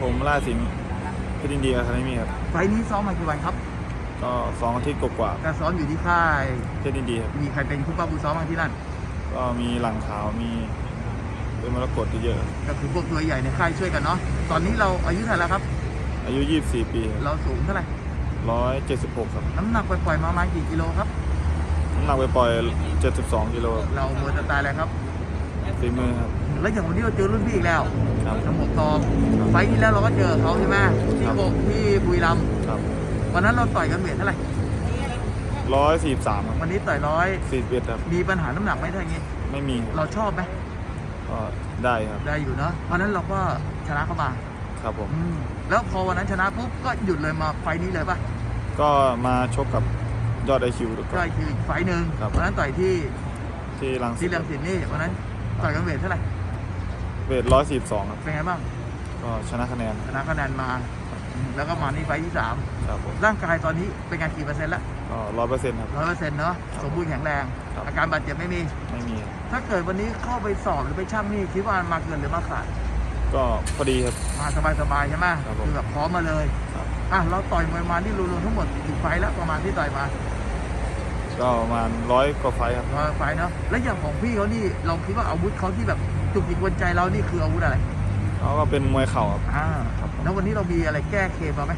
ผมล่าสิงห์เพชรยินดีอะคาเดมี่ครับ ไฟล์นี้ซ้อมมากี่วันครับก็สองอาทิตย์กว่าการซ้อมอยู่ที่ค่าย ๆเพชรยินดีครับ มีใครเป็นคู่ป้าผู้ซ้อมบ้างที่นั่น ก็มีหลังขาวมีเป็นมรกตเยอะก็คือพวกตัวใหญ่ในค่ายช่วยกันเนาะ ตอนนี้เราอายุเท่าไหร่แล้วครับอายุ 24 ปีเราสูงเท่าไหร่176ครับน้ำหนักปล่อยๆมาประมาณกี่กิโลครับ น้ำหนักไปปล่อย72กิโลครับเราเบอร์สไตล์อะไรครับ ฝีมือครับ แล้วอย่างวันนี้เราเจอรุ่นพี่อีกแล้วครับทั้งหกตองไฟล์ที่แล้วเราก็เจอเขาใช่ไหมที่ครับโกที่บุรีรัมย์ครับวันนั้นเราต่อยกันเวทเท่าไหร่143ครับวันนี้ต่อยร้อย41ครับ มีปัญหาน้ำหนักไหมถ้าอย่างงี้ ไม่มีครับเราชอบไหมก็ได้ครับ ได้อยู่เนาะวันนั้นเราก็ชนะเข้ามาครับผม อืมแล้วพอวันนั้นชนะปุ๊บก็หยุดเลยมาไฟล์นี้เลยป่ะก็มาชกกับยอดไอคิวก็คืออีกไฟล์หนึ่งครับ วันนั้นต่อยที่ที่ลังสิที่ตเรืองสินนี่วันนั้น ต่อยกันเวทเท่าไหร่เวท142ครับเป็นไงบ้างก็ชนะคะแนนชนะคะแนนมาอืมแล้วก็มานี่ไฟล์ที่สามครับผมร่างกายตอนนี้เป็นไงกี่เปอร์เซ็นต์ละก็ร้อยเปอร์เซ็นต์ครับร้อยเปอร์เซ็นต์เนาะสมบูรณ์แข็งแรงครับอาการบาดเจ็บไม่มีไม่มีครับถ้าเกิดวันนี้เข้าไปสอบหรือไปช่างนี่คิดว่ามาเกินหรือมาขาดก็พอดีครับมาสบายๆใช่ไหมครับผมคือแบบพร้อมมาเลยครับอะเราต่อยมวยมาที่รวมๆทั้งหมดกี่ไฟล์แล้วประมาณที่ต่อยมา ก็ประมาณร้อยกว่าไฟท์ครับร้อยไฟล์เนาะแล้วอย่างของพี่เขานี่เราคิดว่าอาวุธเขาที่แบบจุกจิกกวนใจเรานี่คืออาวุธอะไรเขาก็เป็นมวยเข่าครับ อ่าครับผม แล้ววันนี้เรามีอะไรแก้เคมาไหม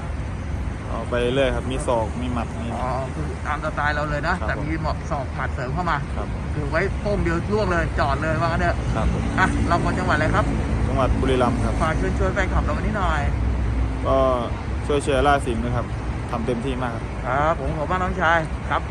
เอาไปเรื่อยครับ มีศอก มีหมัด มี อ๋อคือตามสไตล์เราเลยนะ ครับ แต่มีหมอกศอกหมัดเสริมเข้ามาครับผมคือไว้โป้งเดียวล่วงเลยจอดเลยว่างั้นเถอะครับผมอะเราคนจังหวัดอะไรครับจังหวัดบุรีรัมย์ครับ ฝากเชิญชวนแฟนคลับเราวันนี้หน่อยก็ช่วยเชียร์ล่าสิงห์นะครับทำเต็มที่มากครับ ครับผมขอบคุณน้องชายครับ